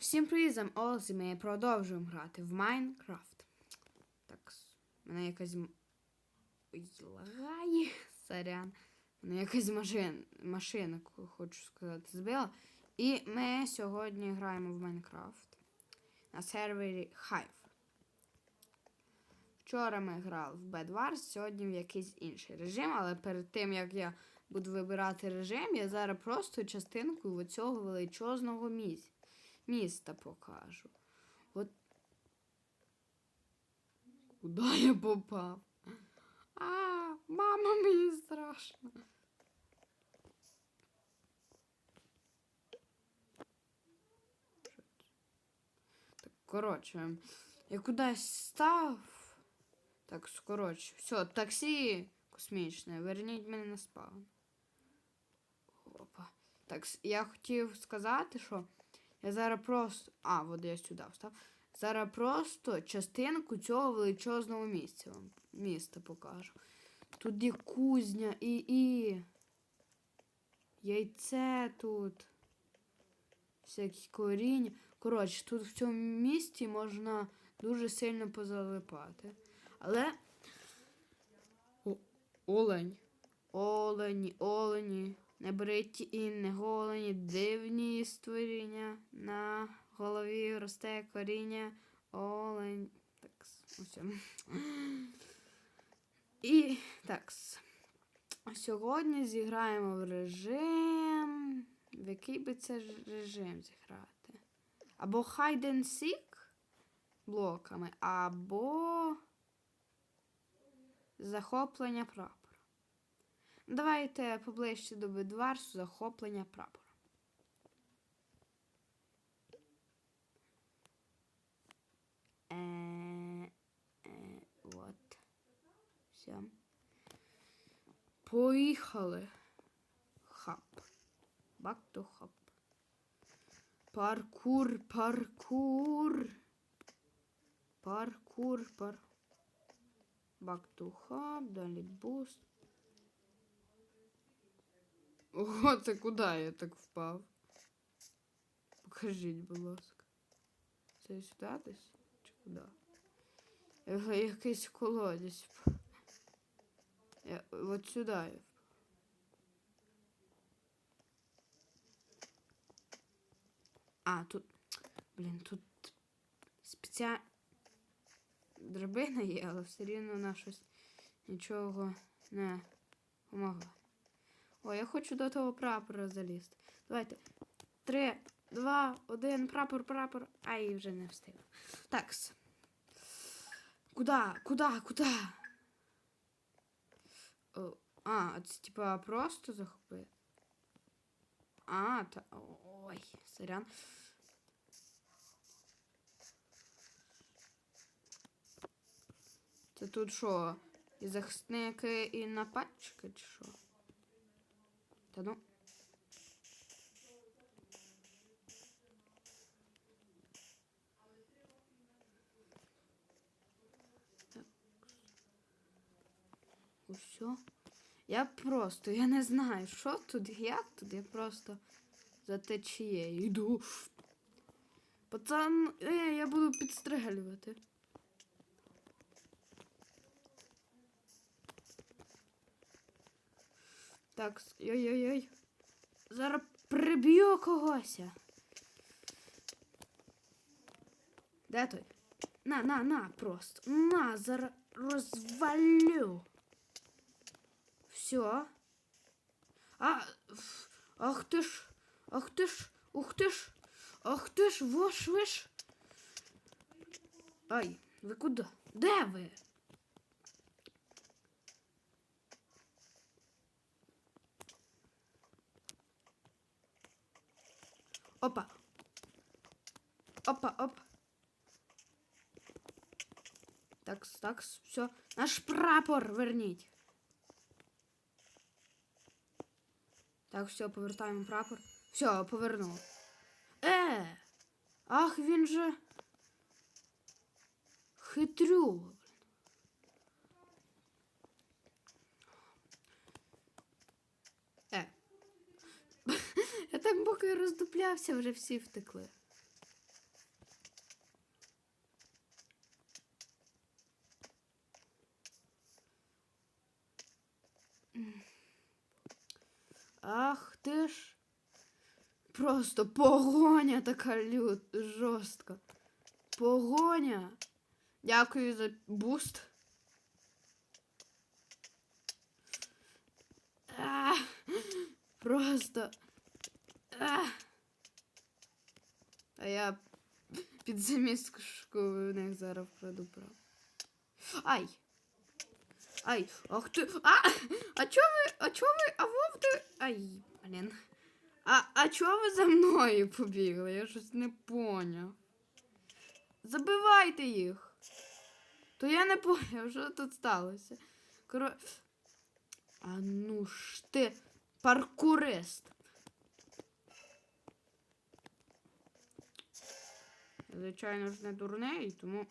Всім привіт, з Олз, і ми продовжуємо грати в Майнкрафт. Так, мене якась. Ой, лагає, сорян. Мене якась машин... машина, хочу сказати, збила. І ми сьогодні граємо в Майнкрафт на сервері Hive. Вчора ми грали в Bed Wars, сьогодні в якийсь інший режим, але перед тим як я буду вибирати режим, я зараз просто частинку цього величезного місця міста покажу. От. Куди я попав? А, мама, мені страшно. Так, коротше, я кудись став. Так, скоротше. Все, таксі космічне, верніть мене на спаун. Опа. Так, я хотів сказати, що я зараз просто. А, от я сюди встав. Зараз просто частинку цього величезного місця вам міста покажу. Тут є кузня і і. Яйце тут. Всякі коріння. Коротше, тут в цьому місті можна дуже сильно позалипати. Але. О, олень. Олені, олені. Не бриті і не голені, дивні створіння. На голові росте коріння. Олень. Так, ось. І так. Сьогодні зіграємо в режим. В який би це режим зіграти? Або hide and seek блоками, або захоплення прапора. Давайте поближче до Бедварсу захоплення прапора. Е, е, от. Все. Поїхали. Хап. Back to hub. Паркур, паркур. Паркур, пар. Back to hub, далі буст. Ого, це куди я так впав? Покажіть, будь ласка. Це сюди десь? Чи куди? Я якийсь колодязь. Я, от сюди я впав. А, тут. Блін, тут спеціальна драбина є, але все рівно вона щось нічого не помогла. О, я хочу до того прапора залізти. Давайте. Три, два, один, прапор, прапор. Ай, вже не встиг. Такс. Куда? Куда? Куда? А, це типа просто захопити. А, та. Ой, сорян. Це тут що? І захисники, і нападчики, чи що? Ну. Так. Я просто, я не знаю, що тут, як тут, я просто за течією йду. Пацан, е, я буду підстрелювати. Так, ой-ой-ой. Зараз приб'ю когось. Де той? На, на, на, просто. На, зараз розвалю. Все. А, ах ти ж, ах ти ж, ух ти ж, ах ти ж, вош виш. Ай, ви куди? Де ви? Опа. Опа, опа. Такс, такс, все. Наш прапор верніть. Так, все, повертаємо прапор. Все, повернув. Е! Ах, він же. Хитрю. чіплявся, вже всі втекли. Ах ти ж. Просто погоня така люд жорстка. Погоня. Дякую за буст. А, просто. А а я під замістку в них зараз вкладу прав. Ай! Ай, ах ти. А! А чо ви? А чо ви? А вовти? Ай, блін. А, а чого ви за мною побігли? Я щось не поняв. Забивайте їх. То я не поняв, що тут сталося. Коро... А ну ж ти, паркурист. Звичайно ж не дурний, тому.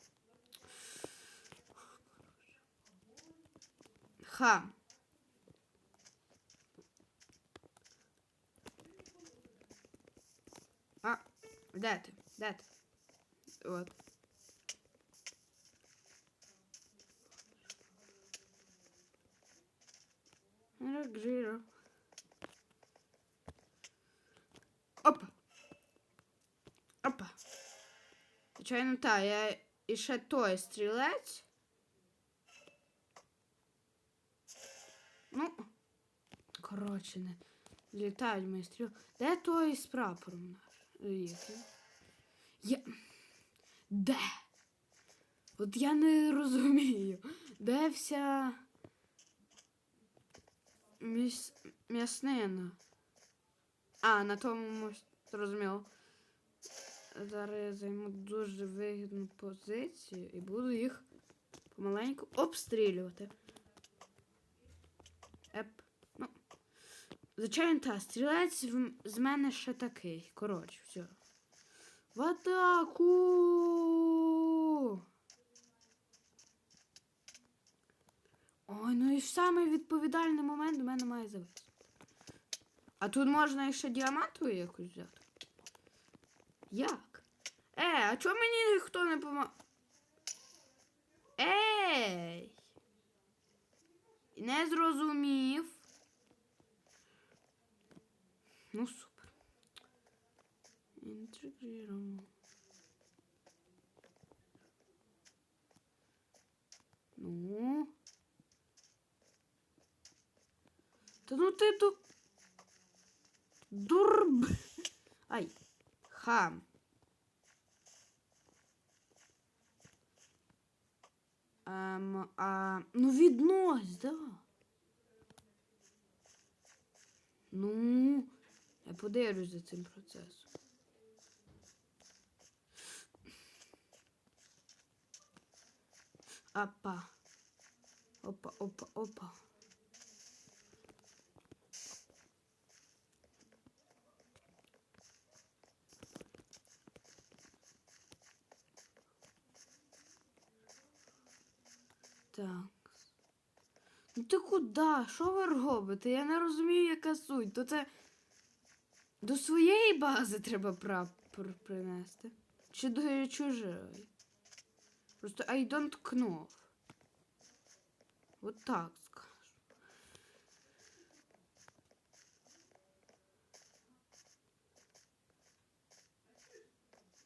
Ха. А, де ти? Де ти? От. Рокжиро. Опа. Опа. Звичайно, та, я і ще той стрілець. Ну, коротше, не. Літають мої стріли. Де той з прапором? Їхній? Я... Де? От я не розумію. Де вся міс... м'яснина? А, на тому зрозуміло. Зараз я займу дуже вигідну позицію і буду їх помаленьку обстрілювати. Еп. Ну. Звичайно, та, стрілець з мене ще такий. Коротше, все. В атаку! Ой, ну і в самий відповідальний момент у мене має завести. А тут можна ще діамантову якусь взяти. Як? Е, а чого мені ніхто не помагає? Ей! Не зрозумів. Ну, супер. Інтегріруємо. Ну. Та ну ти ту. Дурб. Ай. Хам. Ем, а, ну віднось, да. Ну, я подивлюсь за цим процесом. Опа. Опа, опа, опа. Так. Ну ти куди? Що ви робите? Я не розумію, яка суть. То це до своєї бази треба прапор принести. Чи до чужої? Просто I don't know. Вот так скажу.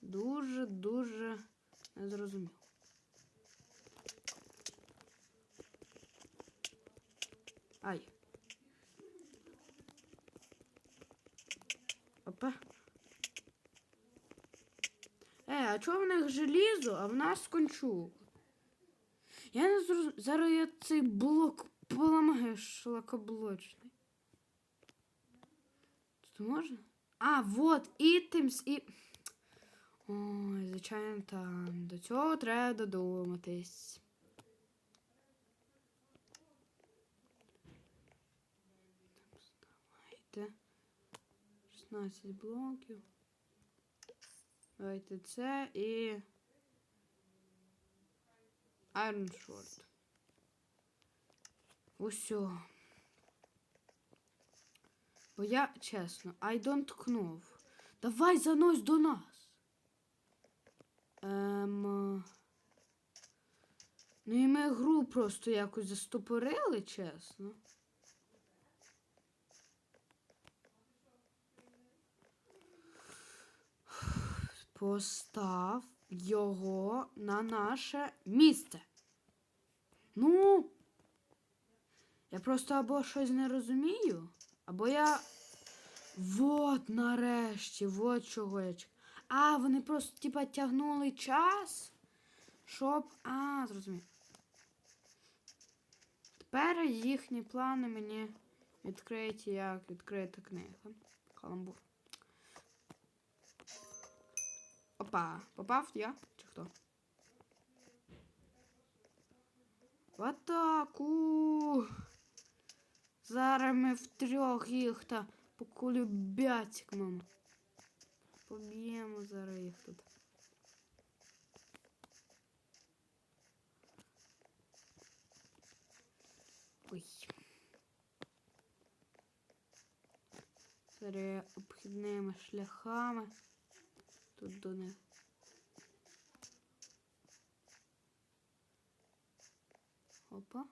Дуже, дуже незрозуміло. Ай. Опа. Е, а чого в них желізо, а в нас кончук? Я не зрозумів. Зараз я цей блок поламаю шлакоблочний. Тут можна? А, вот, ітемс і. Ой, звичайно, там. До цього треба додуматись. Давайте. 16 блоків. Давайте це і. Iron Sword. Усьо. Бо я чесно, I don't know. Давай занось до нас. Ем... Ну і ми гру просто якось застопорили, чесно. Постав його на наше місце. Ну. Я просто або щось не розумію, або я. Вот нарешті, вот чого я чекаю. А, вони просто, типа, тягнули час. Щоб. А, зрозумів. Тепер їхні плани мені відкриті як відкрита книга. Каламбур. Опа, попав я? Чи хто? В атаку! Зараз ми втрьох їх та покулюбятькнемо. Поб'ємо зараз їх тут. Ой. Зараз обхідними шляхами. Тут до них. Опа.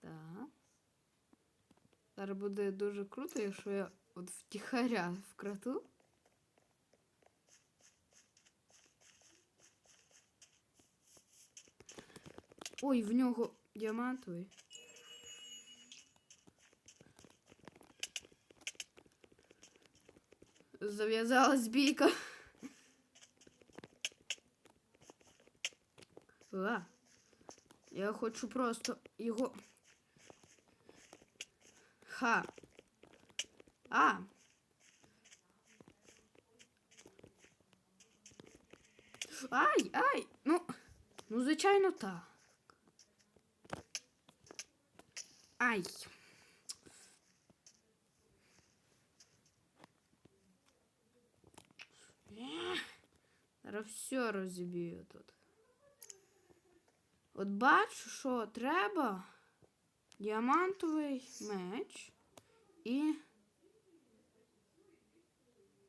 Так. Зараз буде дуже круто, якщо я от втіхаря вкрату. Ой, в нього діамантовий. Зав'язалась бійка. А, я хочу просто його. Ха. А. Ай, ай! Ну, ну, звичайно, так. Ай. Зараз все розіб'ю тут. От бачу, що треба діамантовий меч і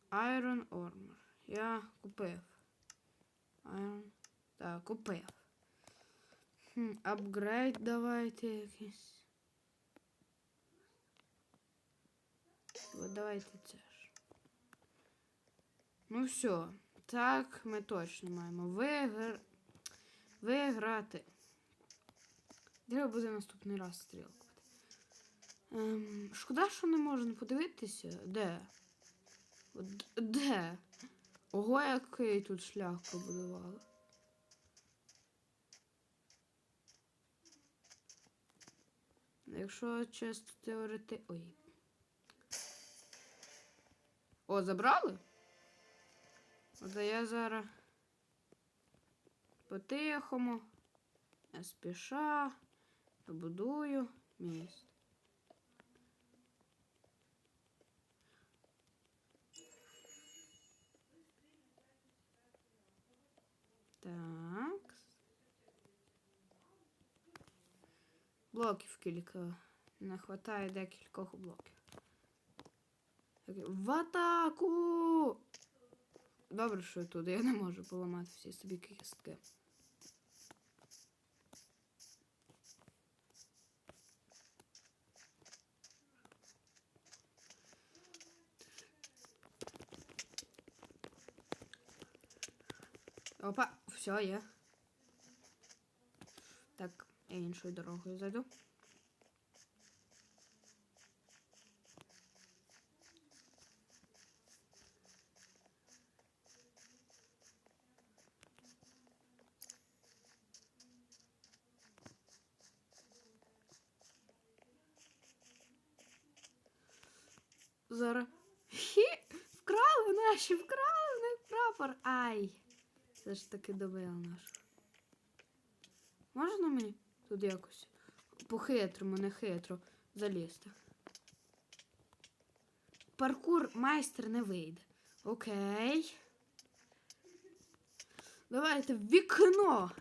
Iron Armor. Я купив. Iron. Так, купив. Апгрейд давайте якийсь. От давайте це ж. Ну все. Так, ми точно маємо вигр... виграти. Треба буде наступний раз стрілкувати. Ем, шкода, що не можна подивитися. Де? Де? Ого, який тут шлях побудували. Якщо чисто теорети... Ой. О, забрали? От я зараз по-тихому, не спіша, побудую міст. Так. Блоків кілька. Не вистачає декількох блоків. В атаку! Добре, що я тут. Я не можу поламати всі собі кістки. Опа, все, є. Так, я іншою дорогою зайду. Зараз. Хі! Вкрали наші, вкрали в них прапор. Ай! Все ж таки добила нашу. Можна мені тут якось по-хитрому, не хитро залізти? Паркур майстер не вийде. Окей. Давайте в вікно.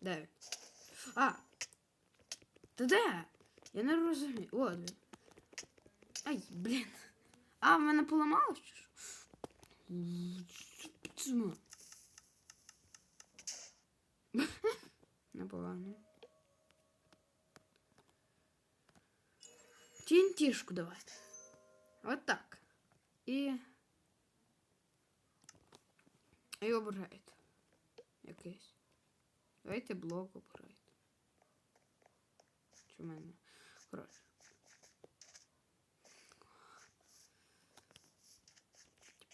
Де? А! Та де? Я не розумію. От він. Ай, блін. А, в мене поламалось? Непогано. Тінтішку давайте. От так. І. І обирайте. Якийсь. Давайте блок обирайте. Чи в мене? Коротше.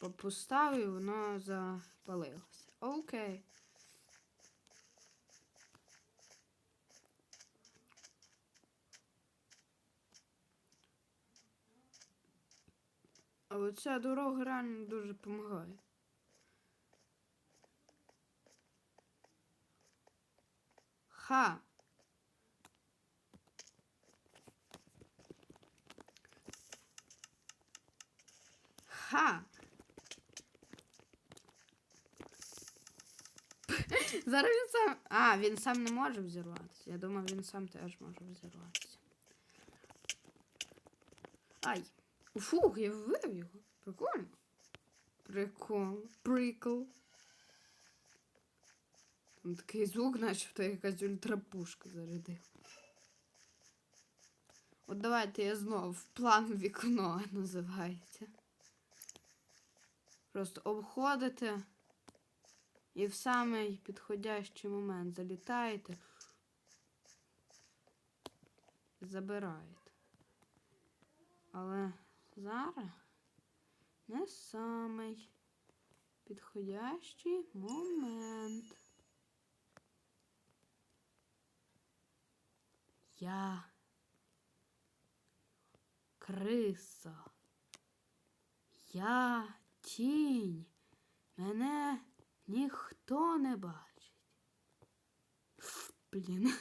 Поставив, і воно запалилося. Окей. Але ця дорога реально дуже допомагає. Ха. Ха. Зараз він сам. А, він сам не може взірватися. Я думав, він сам теж може взірватися. Ай. Фух, я вивів його. Прикольно. Прикол. Прикол. Там такий звук, начебто якась ультрапушка зарядив. От давайте я знову в план вікно називається. Просто обходите і в самий підходящий момент залітаєте. Забираєте. Але зараз не самий підходящий момент. Я криса. Я тінь. Мене ніхто не бачить. Блін.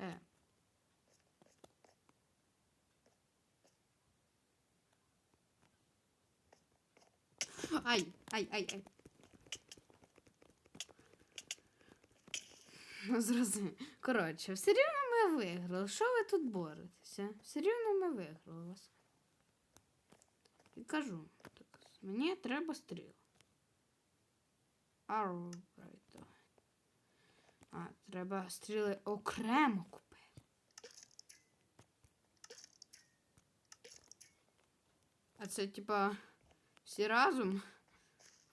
Е. Ай, ай, ай, ай. Ну, зрозумів. Коротше, все рівно ми виграли. Що ви тут боретеся? Все рівно ми виграли вас. І кажу, мені треба стріл. Арбрайто. А, треба стріли окремо купити. А це, типа, всі разом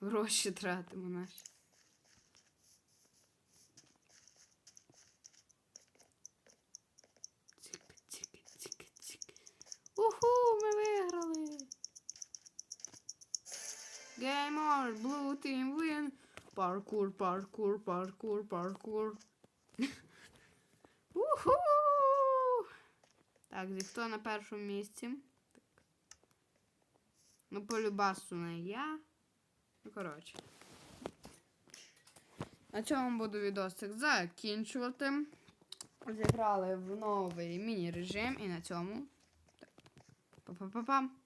гроші тратимо наші. Цик, цик, цик, цик. Уху, ми виграли. Game blue team win. Паркур, паркур, паркур, паркур. Уху! Так, зі хто на першому місці? Так. Ну, по любасу не я. Ну, коротше. На цьому буду відосик закінчувати. Зіграли в новий міні-режим і на цьому. Па-па-па-пам.